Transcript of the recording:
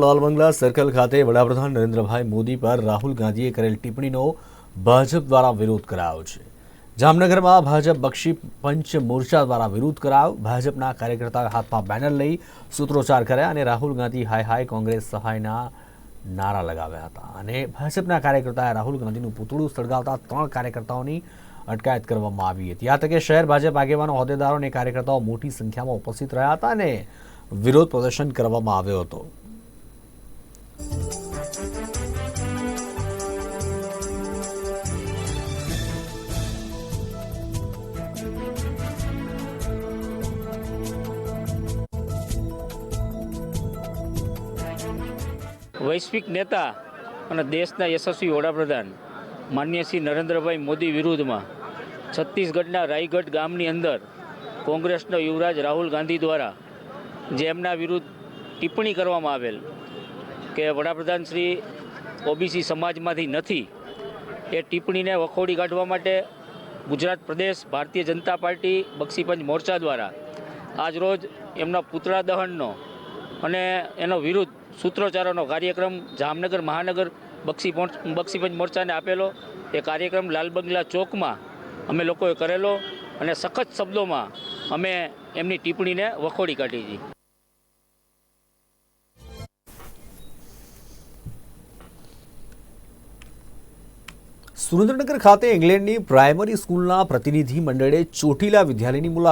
લાલ બંગલા સર્કલ ખાતે વડાપ્રધાન નરેન્દ્રભાઈ મોદી પર રાહુલ ગાંધીએ કરેલ ટિપ્પણીનો ભાજપ દ્વારા વિરોધ કરાયો છે. જામનગરમાં ભાજપ બક્ષી પંચ મોરચા દ્વારા વિરોધ કરાયો. ભાજપના કાર્યકર્તા હાથમાં બેનર લઈ સૂત્રોચ્ચાર કર્યા અને રાહુલ ગાંધી હાય હાય કોંગ્રેસ સહાયના નારા લગાવ્યા હતા. અને ભાજપના કાર્યકર્તાએ રાહુલ ગાંધીનું પૂતળું સળગાવતા ત્રણ કાર્યકર્તાઓની અટકાયત કરવામાં આવી હતી. આ તકે શહેર ભાજપ આગેવાનો, હોદ્દેદારો અને કાર્યકર્તાઓ મોટી સંખ્યામાં ઉપસ્થિત રહ્યા હતા અને વિરોધ પ્રદર્શન કરવામાં આવ્યો હતો. વૈશ્વિક નેતા અને દેશના યશસ્વી વડાપ્રધાન માન્ય શ્રી નરેન્દ્રભાઈ મોદી વિરુદ્ધમાં છત્તીસગઢના રાયગઢ ગામની અંદર કોંગ્રેસનો યુવરાજ રાહુલ ગાંધી દ્વારા જે એમના વિરુદ્ધ ટિપ્પણી કરવામાં આવેલ કે વડાપ્રધાન શ્રી ઓબીસી સમાજમાંથી નથી, એ ટિપ્પણીને વખોડી કાઢવા માટે ગુજરાત પ્રદેશ ભારતીય જનતા પાર્ટી બક્ષીપંચ મોરચા દ્વારા આજરોજ એમના પુતળા દહનનો અને એનો વિરુદ્ધ સૂત્રોચ્ચારોનો કાર્યક્રમ જામનગર મહાનગર બક્ષી બક્ષીપંચ મોરચાને આપેલો. એ કાર્યક્રમ લાલ બંગલા ચોકમાં અમે લોકોએ કરેલો અને સખત શબ્દોમાં અમે એમની ટિપ્પણીને વખોડી કાઢી હતી સુરેન્દ્રનગર ખાતે ઇંગ્લેન્ડની પ્રાઇમરી સ્કૂલના પ્રતિનિધિ મંડળે ચોટીલા વિદ્યાલયની મુલાકાત